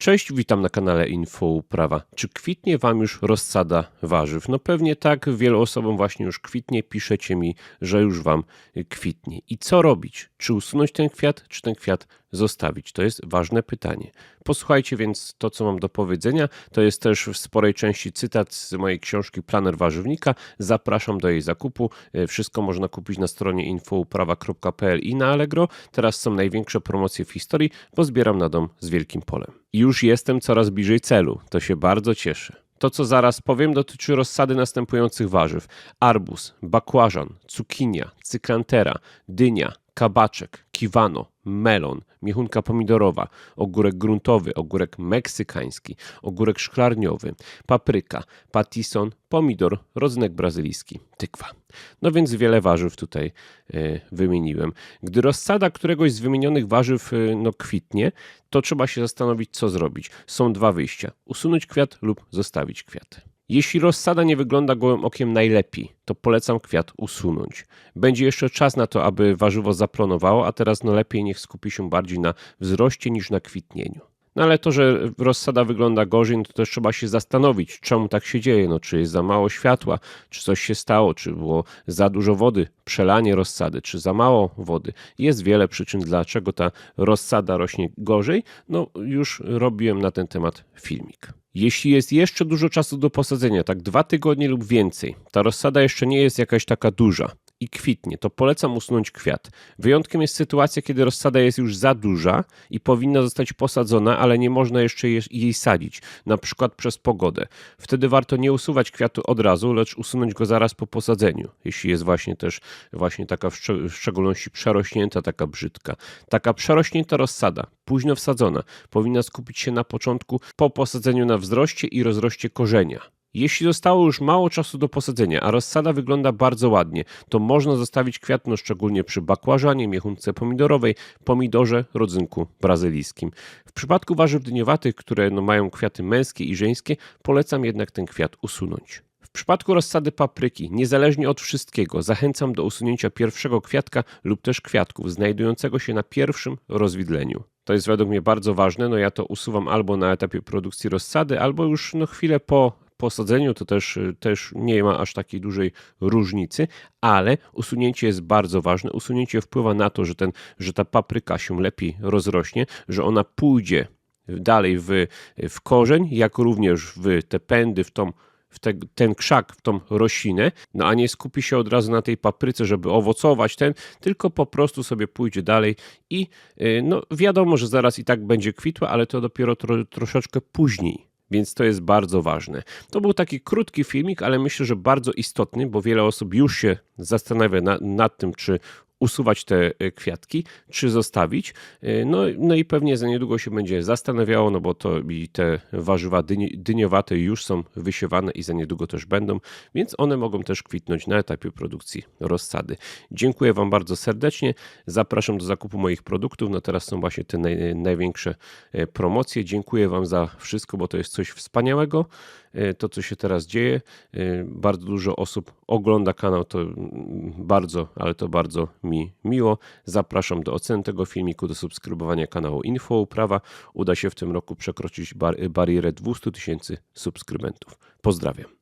Cześć, witam na kanale Info Uprawa. Czy kwitnie Wam już rozsada warzyw? No pewnie tak, wielu osobom właśnie już kwitnie, piszecie mi, że już Wam kwitnie. I co robić? Czy usunąć ten kwiat, czy ten kwiat zostawić? To jest ważne pytanie. Posłuchajcie więc to, co mam do powiedzenia. To jest też w sporej części cytat z mojej książki Planer Warzywnika. Zapraszam do jej zakupu. E, Wszystko można kupić na stronie infouprawa.pl i na Allegro. Teraz są największe promocje w historii, bo zbieram na dom z wielkim polem. Już jestem coraz bliżej celu. To się bardzo cieszę. To, co zaraz powiem, dotyczy rozsady następujących warzyw: arbuz, bakłażan, cukinia, cyklantera, dynia, kabaczek, kiwano, melon, miechunka pomidorowa, ogórek gruntowy, ogórek meksykański, ogórek szklarniowy, papryka, patison, pomidor, rodzynek brazylijski, tykwa. No więc wiele warzyw tutaj e, wymieniłem. Gdy rozsada któregoś z wymienionych warzyw e, no, kwitnie, to trzeba się zastanowić, co zrobić. Są dwa wyjścia: usunąć kwiat lub zostawić kwiat. Jeśli rozsada nie wygląda gołym okiem najlepiej, to polecam kwiat usunąć. Będzie jeszcze czas na to, aby warzywo zaplonowało, a teraz no lepiej niech skupi się bardziej na wzroście niż na kwitnieniu. No ale to, że rozsada wygląda gorzej, no to też trzeba się zastanowić, czemu tak się dzieje. No, czy jest za mało światła, czy coś się stało, czy było za dużo wody, przelanie rozsady, czy za mało wody. Jest wiele przyczyn, dlaczego ta rozsada rośnie gorzej. No już robiłem na ten temat filmik. Jeśli jest jeszcze dużo czasu do posadzenia, tak dwa tygodnie lub więcej, ta rozsada jeszcze nie jest jakaś taka duża i kwitnie, to polecam usunąć kwiat. Wyjątkiem jest sytuacja, kiedy rozsada jest już za duża i powinna zostać posadzona, ale nie można jeszcze je- jej sadzić, na przykład przez pogodę. Wtedy warto nie usuwać kwiatu od razu, lecz usunąć go zaraz po posadzeniu, jeśli jest właśnie też właśnie taka w, w szczególności przerośnięta, taka brzydka. Taka przerośnięta rozsada, późno wsadzona, powinna skupić się na początku po posadzeniu na wzroście i rozroście korzenia. Jeśli zostało już mało czasu do posadzenia, a rozsada wygląda bardzo ładnie, to można zostawić kwiat, no szczególnie przy bakłażanie, miechunce pomidorowej, pomidorze, rodzynku brazylijskim. W przypadku warzyw dyniowatych, które no mają kwiaty męskie i żeńskie, polecam jednak ten kwiat usunąć. W przypadku rozsady papryki, niezależnie od wszystkiego, zachęcam do usunięcia pierwszego kwiatka lub też kwiatków znajdującego się na pierwszym rozwidleniu. To jest według mnie bardzo ważne. No ja to usuwam albo na etapie produkcji rozsady, albo już no chwilę po posadzeniu, to też, też nie ma aż takiej dużej różnicy, ale usunięcie jest bardzo ważne. Usunięcie wpływa na to, że, ten, że ta papryka się lepiej rozrośnie, że ona pójdzie dalej w, w korzeń, jak również w te pędy, w tą w te, ten krzak, w tą roślinę, no a nie skupi się od razu na tej papryce, żeby owocować ten, tylko po prostu sobie pójdzie dalej i yy, no wiadomo, że zaraz i tak będzie kwitła, ale to dopiero tro, troszeczkę później. Więc to jest bardzo ważne. To był taki krótki filmik, ale myślę, że bardzo istotny, bo wiele osób już się zastanawia na, nad tym, czy usuwać te e, kwiatki, czy zostawić. E, No, no i pewnie za niedługo się będzie zastanawiało, no bo to i te warzywa dyni, dyniowate już są wysiewane i za niedługo też będą, więc one mogą też kwitnąć na etapie produkcji rozsady. Dziękuję Wam bardzo serdecznie. Zapraszam do zakupu moich produktów. No teraz są właśnie te naj, największe e, promocje. Dziękuję Wam za wszystko, bo to jest coś wspaniałego. E, To, co się teraz dzieje. E, Bardzo dużo osób ogląda kanał, to bardzo, ale to bardzo mi miło. Zapraszam do oceny tego filmiku, do subskrybowania kanału Info Uprawa. Uda się w tym roku przekroczyć bar- barierę 200 tysięcy subskrybentów. Pozdrawiam.